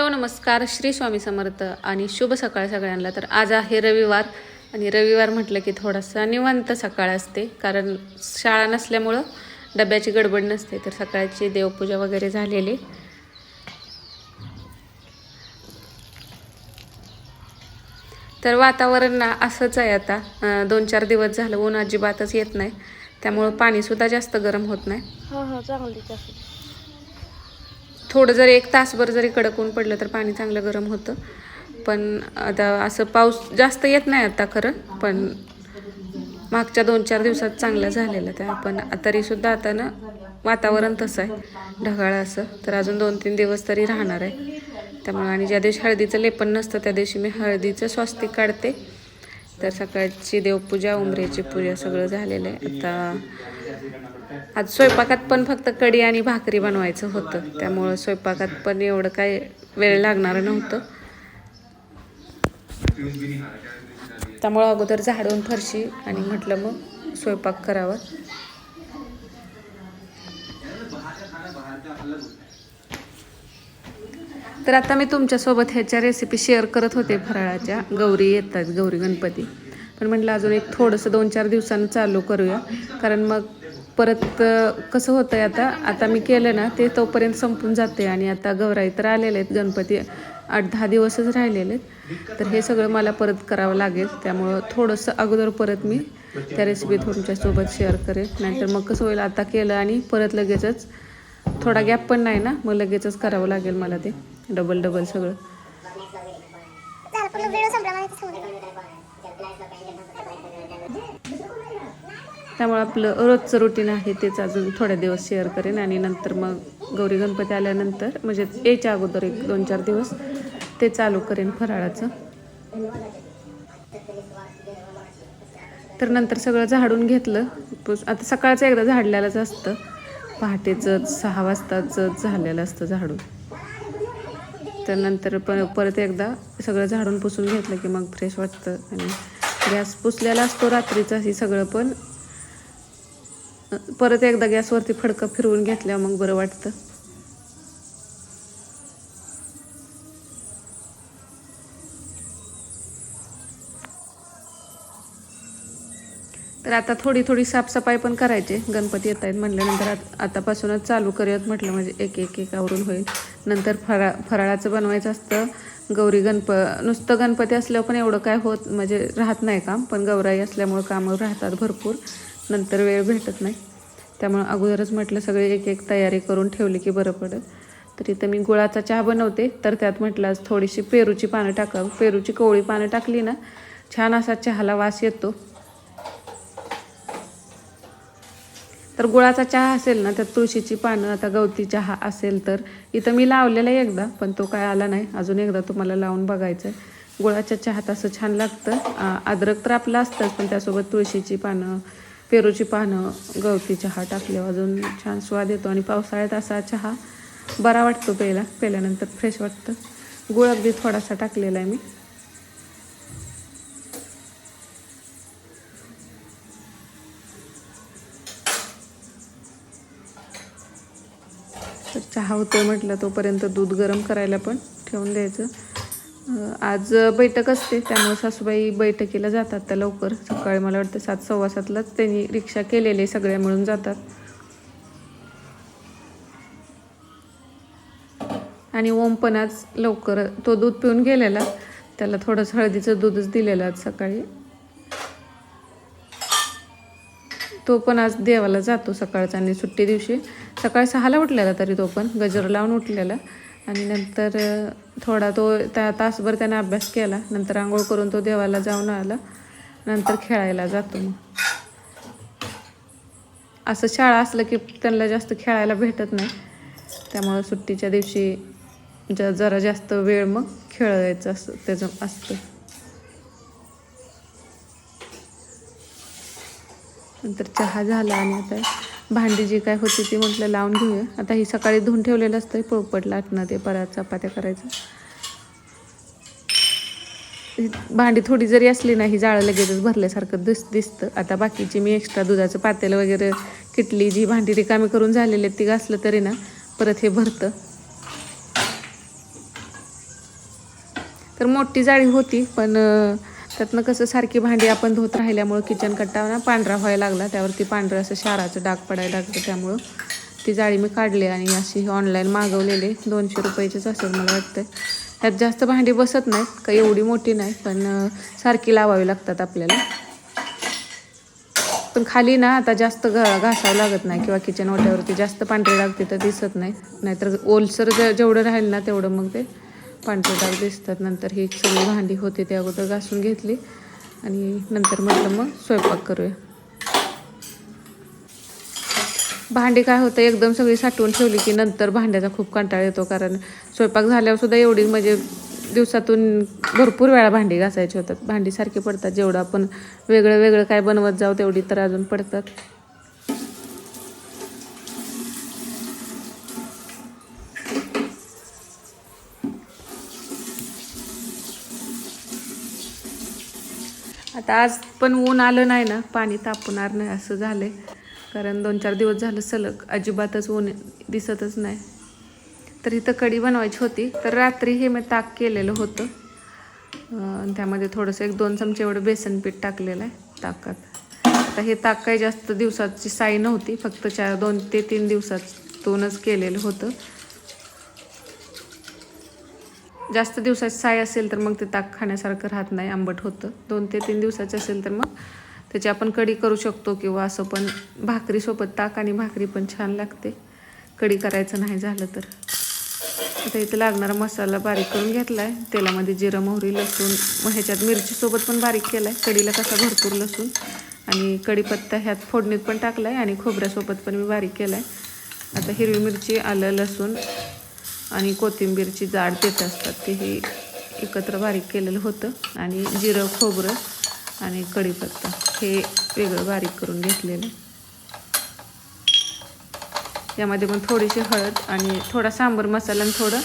Hello नमस्कार. श्री स्वामी समर्थ आणि शुभ सकाळ सगळ्यांना. तर आज आहे रविवार आणि रविवार म्हटलं की थोडासा निवांत सकाळ असते. कारण शाळा नसल्यामुळं डब्याची गडबड नसते. तर सकाळची देवपूजा वगैरे झालेली. तर वातावरण ना असंच आहे आता. दोन चार दिवस झालं ऊन अजिबातच येत नाही. त्यामुळं पाणीसुद्धा जास्त गरम होत नाही. हा हा चांगलीच थोडं जरी एक तासभर जरी कडक ऊन पडलं तर पाणी चांगलं गरम होतं. पण आता असं पाऊस जास्त येत नाही आता खरं पण मागच्या दोन चार दिवसात चांगलं झालेलं त्या पण तरीसुद्धा आता ना वातावरण तसं आहे. ढगाळ असं. तर अजून दोन तीन दिवस तरी राहणार आहे. त्यामुळे आणि ज्या दिवशी हळदीचं लेपन नसतं त्या दिवशी मी हळदीचं स्वस्तिक काढते. तर सकाळची देवपूजा उमरेची पूजा सगळं झालेलं आहे. आता आज स्वयंपाकात पण फक्त कढी आणि भाकरी बनवायचं होतं. त्यामुळं स्वयंपाकात पण एवढं काय वेळ लागणार नव्हतं. त्यामुळं अगोदर झाडून फरशी आणि म्हटलं मग स्वयंपाक करावा. तर आता मी तुमच्यासोबत ह्याच्या रेसिपी शेअर करत होते फराळाच्या. गौरी येतात गौरी गणपती. पण म्हटलं अजून एक थोडंसं दोन चार दिवसांनी चालू करूया. कारण मग परत कसं होतं आहे आता आता मी केलं ना ते तोपर्यंत संपून जाते आणि आता गौराई तर आलेले आहेत गणपती आठ दहा दिवसच राहिलेले आहेत. तर हे सगळं मला परत करावं लागेल त्यामुळं थोडंसं अगोदर परत मी त्या रेसिपी तुमच्यासोबत शेअर करेल. नाहीतर मग कसं होईल आता केलं आणि परत लगेचच थोडा गॅप पण नाही ना मग लगेचच करावं लागेल मला ते डबल डबल सगळं. त्यामुळे आपलं रोजचं रुटीन आहे तेच अजून थोड्या दिवस शेअर करेन आणि नंतर मग गौरी गणपती आल्यानंतर म्हणजे यायच्या अगोदर एक दोन चार दिवस ते चालू करेन फराळाचं. तर नंतर सगळं झाडून घेतलं. पुस- आता सकाळचं एकदा झाडलेलंच असतं. पहाटेचं सहा वाजताचं झालेलं असतं झाडून. तर नंतर पण परत एकदा सगळं झाडून पुसून घेतलं की मग फ्रेश वाटतं आणि गॅस पुसलेला असतो रात्रीचं ही सगळं पण परत एकदा गॅसवरती फडकं फिरवून घेतल्या मग बरं वाटतं. तर आता थोडी थोडी साफसफाई पण करायची. गणपती येत आहेत म्हटल्यानंतर आत- आतापासूनच चालू करूयात म्हटलं म्हणजे एक एक एक आवरून होईल. नंतर फरा फराळाचं बनवायचं असतं. गौरी गणप नुसतं गणपती असल्यावर पण एवढं काय होत म्हणजे राहत नाही काम. पण गौराई असल्यामुळं कामं राहतात भरपूर. नंतर वेळ भेटत नाही. त्यामुळं अगोदरच म्हटलं सगळे एक एक तयारी करून ठेवली की बरं पडेल. तर इथं मी गुळाचा चहा बनवते. तर त्यात म्हटलं आज थोडीशी पेरूची पानं टाकावं. पेरूची कोवळी पानं टाकली ना छान असा चहाला वास येतो. तर गुळाचा चहा असेल ना तर तुळशीची पानं आता गवती चहा असेल तर इथं मी लावलेला आहे एकदा पण तो काय आला नाही. अजून एकदा तुम्हाला लावून बघायचं आहे गुळाच्या चहात असं छान लागतं. अद्रक तर आपलं असतंच पण त्यासोबत तुळशीची पानं पेरूची पानं गवती चहा टाकल्यावर अजून छान स्वाद येतो आणि पावसाळ्यात असा चहा बरा वाटतो प्यायला. प्यायल्यानंतर फ्रेश वाटतं. गुळ अगदी थोडासा टाकलेला आहे मी. तर चहा होतो म्हटलं तोपर्यंत दूध गरम करायला पण ठेवून द्यायचं. आज बैठक असते त्यामुळे सासूबाई बैठकीला जातात त्या लवकर. सकाळी मला वाटतं सात सव्वा सातलाच त्यांनी रिक्षा केलेली सगळ्या मिळून जातात. आणि ओम पण आज लवकर तो दूध पिऊन गेलेला. त्याला थोडंसं हळदीचं दूधच दिलेलं आज सकाळी. तो पण आज देवाला जातो सकाळचा आणि सुट्टी दिवशी. सकाळी सहाला उठलेला तरी तो पण गजर लावून उठलेला. आणि नंतर थोडा तो त्या तासभर त्याने अभ्यास केला. नंतर आंघोळ करून तो देवाला जाऊन आला. नंतर खेळायला जातो मग. असं शाळा असलं की त्यांना जास्त खेळायला भेटत नाही. त्यामुळं सुट्टीच्या दिवशी ज जरा जास्त वेळ मग खेळायचं असं त्याचं असतं. नंतर चहा झाला आणि आता भांडी जी काय होती ती म्हटलं लावून घेऊया. आता ही सकाळी धुवून ठेवलेलं असतं पोळपट लाटणं ते परत चपात्या करायचं. भांडी थोडी जरी असली ना ही जाळं लगेचच भरल्यासारखं दिस दिसतं. आता बाकीची मी एक्स्ट्रा दुधाचं पातेलं वगैरे किटली जी भांडी रिकामी करून झालेली आहेत ती घासलं तरी ना परत हे भरतं. तर मोठी जाळी होती पण त्यातनं कसं सारखी भांडी आपण धुत राहिल्यामुळं किचन कट्टा ना पांढरा व्हायला लागला. त्यावरती पांढरं असं शाराचं डाग पडायला लागतं त्यामुळं ती जाळी मी काढली आणि अशी ऑनलाईन मागवलेली. दोनशे रुपयाचीच असेल मला वाटतं त्यात जास्त भांडी बसत नाहीत. काही एवढी मोठी नाही पण सारखी लावावी लागतात आपल्याला. पण खाली ना आता जास्त घ घासावं लागत नाही किंवा किचन ओट्यावरती जास्त पांढरे डाग तिथं दिसत नाही नाहीतर ओलसर जेवढं राहील ना तेवढं मग ते पांढरे डाग दिसतात नंतर ही सगळी भांडी होती ते अगोदर घासून घेतली. आणि नंतर म्हटलं मग स्वयंपाक करूया. भांडी काय होतं एकदम सगळी साठवून ठेवली की नंतर भांड्याचा खूप कंटाळा येतो. कारण स्वयंपाक झाल्यावर सुद्धा एवढी म्हणजे दिवसातून भरपूर वेळा भांडी घासायची होतात. भांडी सारखी पडतात. जेवढं आपण वेगळं वेगळं काय बनवत जाऊ तेवढी तर अजून पडतात. आता आज पण ऊन आलं नाही ना पाणी तापणार नाही असं झालं आहे कारण दोन चार दिवस झालं सलग अजिबातच ऊन दिसतच नाही. तर इथं कढी बनवायची होती तर रात्री हे मी ताक केलेलं होतं. त्यामध्ये थोडंसं एक दोन चमचे एवढं बेसन पीठ टाकलेलं आहे ताकात. आता हे ताक काही जास्त दिवसाची साई नव्हती फक्त चार दोन ते तीन दिवसातूनच केलेलं होतं. जास्त दिवसाची साय असेल तर मग ते ताक खाण्यासारखं राहत नाही आंबट होतं. दोन ते तीन दिवसाचे असेल तर मग त्याची आपण कढी करू शकतो किंवा असं पण भाकरीसोबत ताक आणि भाकरी पण छान लागते. कढी करायचं नाही झालं तर. आता इथं लागणारा मसाला बारीक करून घेतला आहे तेलामध्ये जिरं मोहरी लसूण मग ह्याच्यात मिरचीसोबत पण बारीक केला आहे कढीला कसा भरपूर लसूण आणि कढीपत्ता ह्यात फोडणीत पण टाकला आहे आणि खोबऱ्यासोबत पण मी बारीक केला आहे आता हिरवी मिरची आलं लसूण आणि कोथिंबीरची जाड देत असतात ते हे एकत्र बारीक केलेलं होतं. आणि जिरं खोबरं आणि कढीपत्ता हे वेगळं बारीक करून घेतलेलं. यामध्ये पण थोडीशी हळद आणि थोडा सांबर मसाला आणि थोडं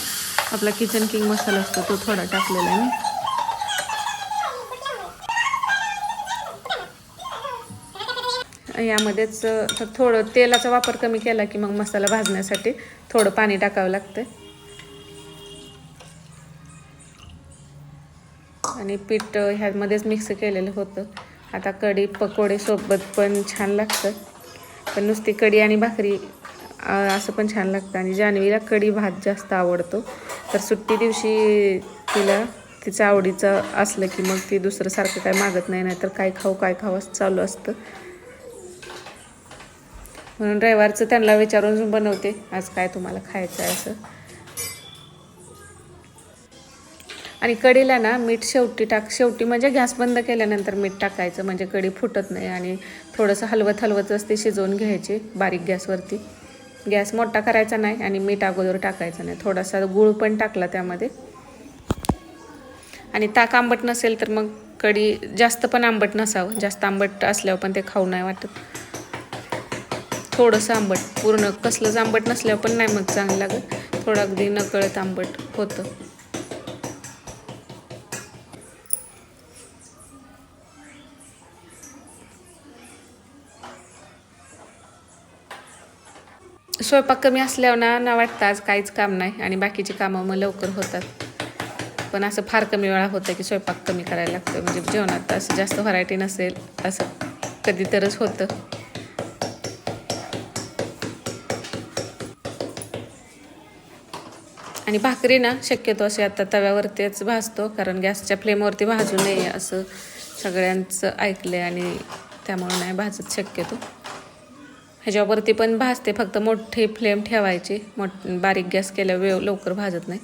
आपला किचन किंग मसाला असतो तो थोडा टाकलेला आहे मी. यामध्येच तर थोडं तेलाचा वापर कमी केला की मग मसाला भाजण्यासाठी थोडं पाणी टाकावं लागतं आणि पीठ ह्यामध्येच मिक्स केलेलं होतं. आता कढी पकोडे सोबत पण छान लागतं. पण नुसती कढी आणि भाकरी असं पण छान लागतं. आणि जान्हवीला कढी भात जास्त आवडतो. तर सुट्टी दिवशी तिला तिचं आवडीचं असलं की मग ती दुसरं सारखं काय मागत नाही. नाहीतर काय खाऊ काय खाऊ असं चालू असतं. म्हणून रविवारचं त्यांना विचारून बनवते. आज काय तुम्हाला खायचं आहे असं. आणि कढीला ना मीठ शेवटी टाक शेवटी म्हणजे गॅस बंद केल्यानंतर मीठ टाकायचं. म्हणजे कढी फुटत नाही आणि थोडंसं हलवत हलवतच ते शिजवून घ्यायचे बारीक गॅसवरती. गॅस मोठा करायचा नाही आणि मीठ अगोदर टाकायचं नाही. थोडासा गुळ पण टाकला त्यामध्ये. आणि ताक आंबट नसेल तर मग कढी जास्त पण आंबट नसावं. जास्त आंबट असल्यावर पण ते खाऊ नाही वाटत. थोडंसं आंबट. पूर्ण कसलंच आंबट नसल्यावर पण नाही मग चांगलं लागत. थोडं अगदी नकळत आंबट होतं. स्वयंपाक कमी असल्यावर ना ना वाटतं आज काहीच काम नाही आणि बाकीची कामं मग लवकर होतात. पण असं फार कमी वेळा होतं की स्वयंपाक कमी करायला लागतं. म्हणजे जेवणात असं जास्त व्हरायटी नसेल असं कधी तरच होतं. आणि भाकरी ना शक्यतो असे आता तव्यावरतीच भाजतो कारण गॅसच्या फ्लेमवरती भाजू नये असं सगळ्यांचं ऐकलं आणि त्यामुळे नाही भाजत शक्यतो. ह्याच्यावरती पण भाजते फक्त मोठे फ्लेम ठेवायची. मोठ बारीक गॅस केल्या वेळ लवकर भाजत नाही.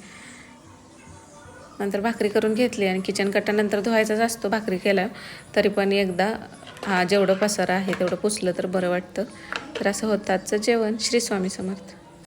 नंतर भाकरी करून घेतली आणि किचन कट्टानंतर धुवायचाच असतो भाकरी केल्या तरी पण एकदा हा जेवढं पसारा आहे तेवढं पुसलं तर बरं वाटतं. तर असं होतं आजचं जेवण. श्री स्वामी समर्थ.